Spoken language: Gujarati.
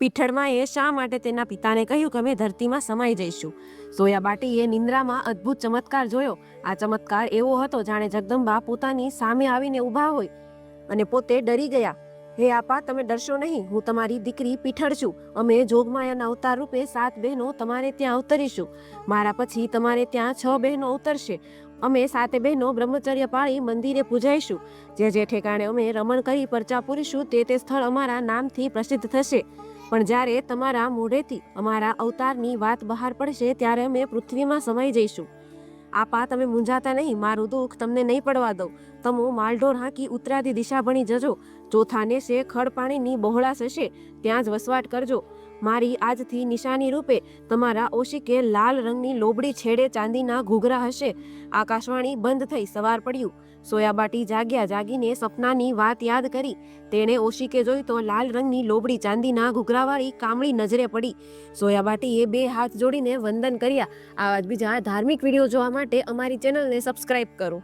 પીઠળમાં એ શા માટે તેના પિતાને કહ્યું કે અમે ધરતીમાં સમાઈ જઈશું? સોયાબાટીએ નિંદ્રામાં અદ્ભુત ચમત્કાર જોયો. આ ચમત્કાર એવો હતો જાણે જગદંબા પોતાની સામે આવીને ઊભા હોય અને પોતે ડરી ગયા. હે આપા, તમે ડરશો નહીં. હું તમારી દીકરી પીઠળ છું. અમે જોગમાયાના અવતાર રૂપે સાત બહેનો તમારે ત્યાં અવતરીશું. મારા પછી તમારે ત્યાં છ બહેનો અવતરશે. અમે સાતે બહેનો બ્રહ્મચર્ય પાળી મંદિરે પૂજાઈશું. જે જે ઠેકાણે અમે રમણ કરી પરચા પૂરીશું, તે તે સ્થળ અમારા નામથી પ્રસિદ્ધ થશે. પણ જ્યારે તમારા મોઢેથી અમારા અવતારની વાત બહાર પડશે, ત્યારે અમે પૃથ્વીમાં સમાઈ જઈશું. આપા તમે મૂંઝાતા નહીં, મારું દુઃખ તમને નહીં પડવા દઉં. તમો માલઢોર હાંકી ઉત્તરાદી દિશા ભણી જજો. ચોથાને શે ખડ પાણીની બહોળાશ હશે, ત્યાં જ વસવાટ કરજો. મારી આજથી નિશાની રૂપે તમારા ઓશિકે લાલ રંગની લોબડી છેડે ચાંદીના ઘૂઘરા હશે. આકાશવાણી બંધ થઈ સવાર પડ્યું. સોયાબાટી જાગ્યા જાગીને સપનાની વાત યાદ કરી. તેણે ઓશિકે જોઈ તો લાલ રંગની લોબડી ચાંદીના ઘૂઘરાવાળી કામળી નજરે પડી. સોયાબાટીએ બે હાથ જોડીને વંદન કર્યા. આવા બીજા ધાર્મિક વીડિયો જોવા માટે અમારી ચેનલને સબસ્ક્રાઇબ કરો.